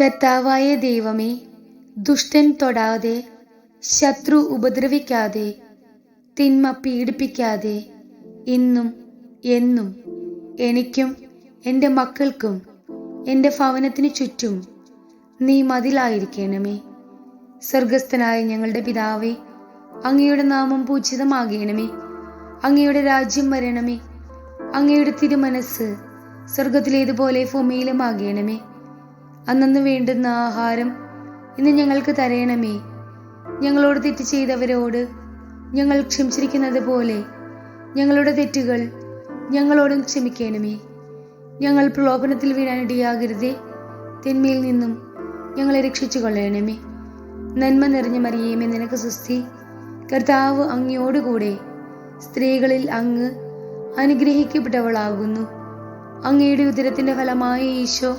കർത്താവായ ദൈവമേ ദുഷ്ടൻ തൊടാതെ ശത്രു ഉപദ്രവിക്കാതെ തിന്മ പീഡിപ്പിക്കാതെ ഇന്നും എന്നും എനിക്കും എന്റെ മക്കൾക്കും എന്റെ ഭവനത്തിന് ചുറ്റും നീ മതിലായിരിക്കണമേ. സ്വർഗസ്ഥനായ ഞങ്ങളുടെ പിതാവേ അങ്ങയുടെ നാമം പൂജിതമാകണമേ. അങ്ങയുടെ രാജ്യം വരണമേ. അങ്ങയുടെ തിരുമനസ് സ്വർഗത്തിലേതുപോലെ ഭൂമിയിലും ആകണമേ അന്നു വേണ്ടുന്ന ആഹാരം ഇന്ന് ഞങ്ങൾക്ക് തരയണമേ ഞങ്ങളോട് തെറ്റ് ചെയ്തവരോട് ഞങ്ങൾ ക്ഷമിച്ചിരിക്കുന്നത് പോലെ ഞങ്ങളുടെ തെറ്റുകൾ ഞങ്ങളോടും ക്ഷമിക്കണമേ. ഞങ്ങൾ പ്രലോഭനത്തിൽ വീഴാനിടയാകരുതേ തിന്മയിൽ നിന്നും ഞങ്ങളെ രക്ഷിച്ചു കൊള്ളണമേ നന്മ നിറഞ്ഞ മറിയേമേ നിനക്ക് സുസ്ഥി. കർത്താവ് അങ്ങയോടുകൂടെ സ്ത്രീകളിൽ അങ്ങ് അനുഗ്രഹിക്കപ്പെട്ടവളാകുന്നു. അങ്ങയുടെ ഉദരത്തിന്റെ ഫലമായ ഈശോ